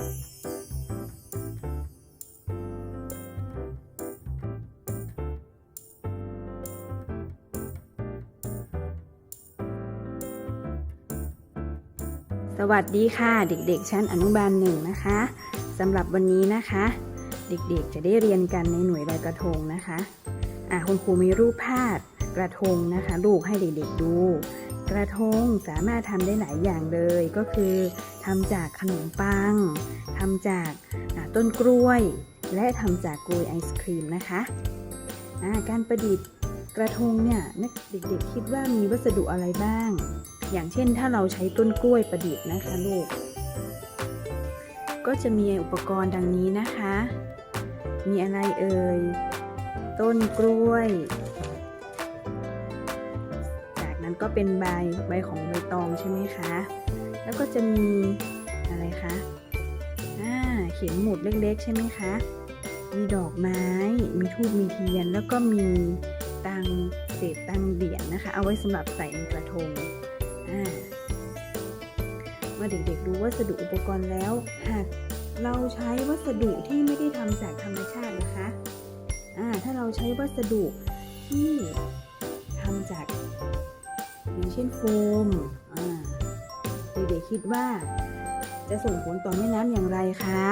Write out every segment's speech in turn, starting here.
สวัสดีค่ะ เด็กๆ ชั้นอนุบาลหนึ่งนะคะสำหรับวันนี้นะคะ เด็กๆจะได้เรียนกันในหน่วยลอยกระทงนะคะอะคุณครูมีรูปภาพกระทงนะคะ ลูกให้เด็กๆดู กระทงสามารถทำได้หลายอย่างเลยก็คือทำจากขนมปังทำจากต้นกล้วย และทำจากกล้วยไอศครีมนะคะะการประดิษฐ์กระทงเนี่ยนักเด็กๆคิดว่ามีวัสดุอะไรบ้าง อย่างเช่นถ้าเราใช้ต้นกล้วยประดิษฐ์นะคะลูกก็จะมีอุปกรณ์ดังนี้นะคะ มีอะไรเอ่ย ต้นกล้วย ก็เป็นใบใบของใบตองใช่ไหมคะ แล้วก็จะมีอะไรคะอ่าเข็มหมุดเล็กๆ ใช่ไหมคะ มีดอกไม้ มีทูบมีเทียน แล้วก็มีตังเศษตังเหรียญนะคะ เอาไว้สำหรับใส่ในกระทงอ่าเมื่อเด็กๆดูวัสดุอุปกรณ์แล้ว หากเราใช้วัสดุที่ไม่ได้ทำจากธรรมชาตินะคะอ่าถ้าเราใช้วัสดุที่ทำจาก อย่างเช่นโฟมเด็กๆคิดว่า จะส่งผลต่อแม่น้ำอย่างไรคะ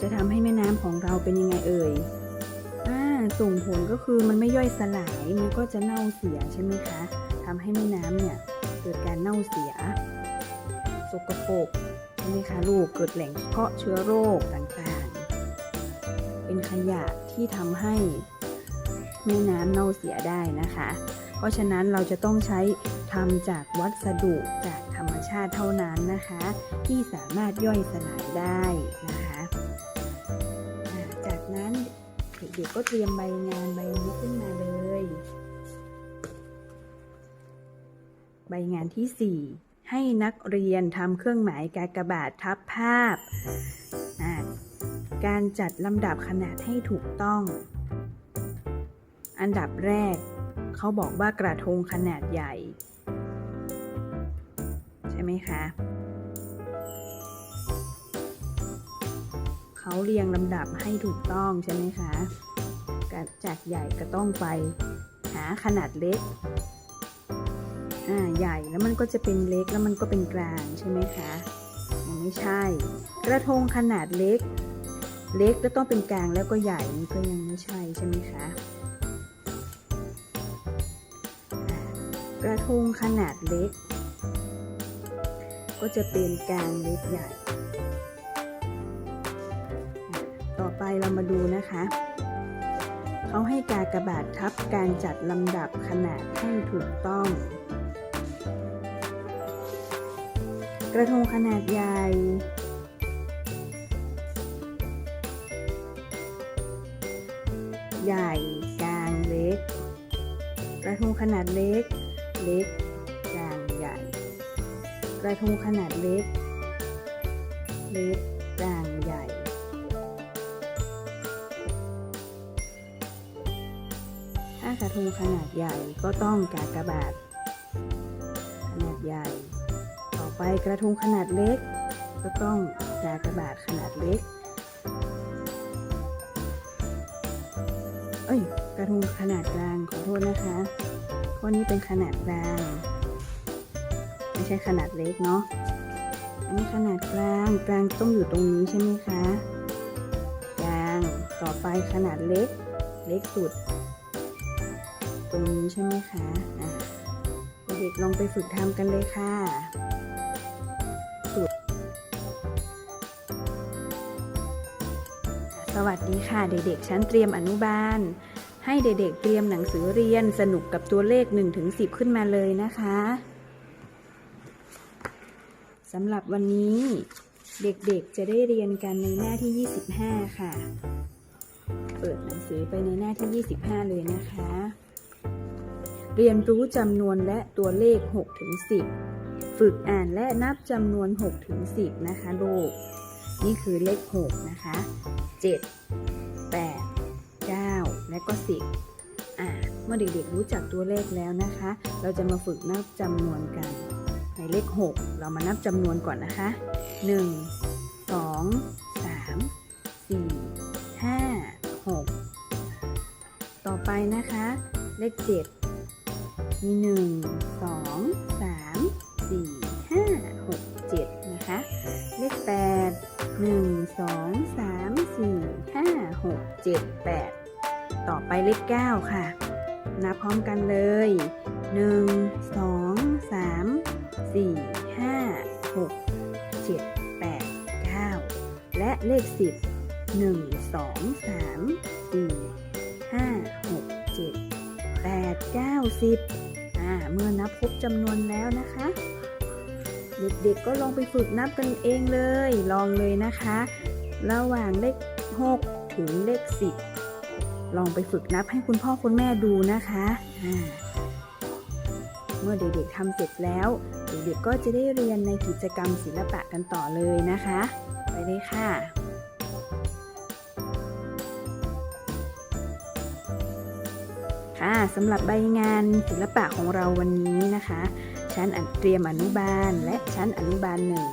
จะทำให้แม่น้ำของเราเป็นยังไงเอ่ยอ่าส่งผลก็คือมันไม่ย่อยสลาย มันก็จะเน่าเสียใช่ไหมคะทำให้แม่น้ำเนี่ยเกิดการเน่าเสีย สกปรกใช่ไหมคะลูกเกิดแหล่งเพาะเชื้อโรคต่างๆ เป็นขยะที่ทำให้แม่น้ำเน่าเสียได้นะคะ ราะฉะนั้นเราจะต้องใช้ทำจากวัสดุจากธรรมชาติเท่านั้นนะคะ ที่สามารถย่อยสลายได้นะคะจากนั้นเด็กๆก็เตรียมใบงานใบนี้ขึ้นมาเลย ใบงานที่ 4 ให้นักเรียนทำเครื่องหมายกากบาททับภาพ การจัดลำดับขนาดให้ถูกต้อง อันดับแรก เขาบอกว่ากระทงขนาดใหญ่ ใช่ไหมคะเขาเรียงลำดับให้ถูกต้องใช่ไหมคะจากใหญ่ก็ต้องไปหาขนาดเล็กอ่าใหญ่แล้วมันก็จะเป็นเล็กแล้วมันก็เป็นกลางใช่ไหมคะยังไม่ใช่ กระทงขนาดเล็ก เล็กแล้วต้องเป็นกลางแล้วก็ใหญ่นี่ก็ยังไม่ใช่ใช่ไหมคะ กระทงขนาดเล็ก ก็จะเป็นกลางเล็กใหญ่ ต่อไปเรามาดูนะคะ เขาให้กากระบาททับการจัดลำดับขนาดให้ถูกต้อง กระทงขนาดใหญ่ใหญ่กลางเล็ก กระทงขนาดเล็ก เล็กกลางใหญ่ กระทงขนาดเล็ก เล็กกลางใหญ่ ถ้ากระทงขนาดใหญ่ก็ต้องกากระบาทขนาดใหญ่ ต่อไปกระทงขนาดเล็ก ก็ต้องกากระบาทขนาดเล็กเอ้ย กระทงขนาดกลางขอโทษนะคะ ข้อนี้เป็นขนาดกลาง ไม่ใช่ขนาดเล็กเนาะ อันนี้ขนาดกลาง กลางต้องอยู่ตรงนี้ใช่ไหมคะ กลาง ต่อไปขนาดเล็ก เล็กสุด ตรงนี้ใช่ไหมคะะเด็กลองไปฝึกทำกันเลยค่ะสวัสดีค่ะเด็กๆ ชั้นเตรียมอนุบาล ให้เด็กๆเตรียมหนังสือเรียนสนุกกับตัวเลข1ถึง10 ขึ้นมาเลยนะคะสำหรับวันนี้เด็กๆจะได้เรียนกันในหน้าที่ 25 ค่ะ เปิดหนังสือไปในหน้าที่ 25 เลยนะคะ เรียนรู้จำนวนและตัวเลข6ถึง10 ฝึกอ่านและนับจำนวน6ถึง10 นะคะลูก นี่คือเลข 6 นะคะ 7 และก็ 10อ่าเมื่อเด็กๆรู้จักตัวเลขแล้วนะคะ เราจะมาฝึกนับจำนวนกัน ในเลข 6 เรามานับจำนวนก่อนนะคะ 1 2 3 4 5 6 ต่อไปนะคะ เลข 7 มี 1 2 3 4 5 6 7 นะคะ เลข 8 1 2 3 4 5 6 7 8 ต่อไปเลขเก้าค่ะ นับพร้อมกันเลยหนึ่งสองสามสี่ห้าหกเจ็ดแปดเก้าและเลขสิบหนึ่งสองสามสี่ห้าหกเจ็ดแปดเก้าสิบอ่าเมื่อนับครบจำนวนแล้วนะคะ เด็กๆก็ลองไปฝึกนับกันเองเลย ลองเลยนะคะ ระหว่างเลข 6 ถึงเลข 10 ลองไปฝึกนับให้คุณพ่อคุณแม่ดูนะคะอ่าเมื่อเด็กๆทำเสร็จแล้ว เด็กๆก็จะได้เรียนในกิจกรรมศิลปะกันต่อเลยนะคะ ไปเลยค่ะค่ะสำหรับใบงานศิลปะของเราวันนี้นะคะ ชั้นเตรียมอนุบาลและชั้นอนุบาลหนึ่ง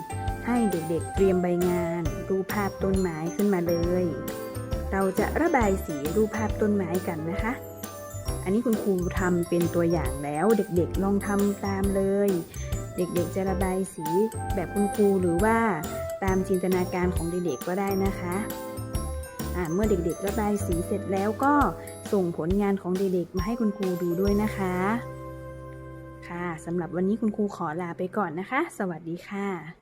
ให้เด็กๆเตรียมใบงานรูปภาพต้นไม้ขึ้นมาเลย เราจะระบายสีรูปภาพต้นไม้กันนะคะ อันนี้คุณครูทำเป็นตัวอย่างแล้วเด็กๆลองทำตามเลย เด็กๆจะระบายสีแบบคุณครูหรือว่าตามจินตนาการของเด็กๆก็ได้นะคะเมื่อเด็กๆระบายสีเสร็จแล้วก็ส่งผลงานของเด็กๆมาให้คุณครูดูด้วยนะคะ ค่ะสำหรับวันนี้คุณครูขอลาไปก่อนนะคะ สวัสดีค่ะ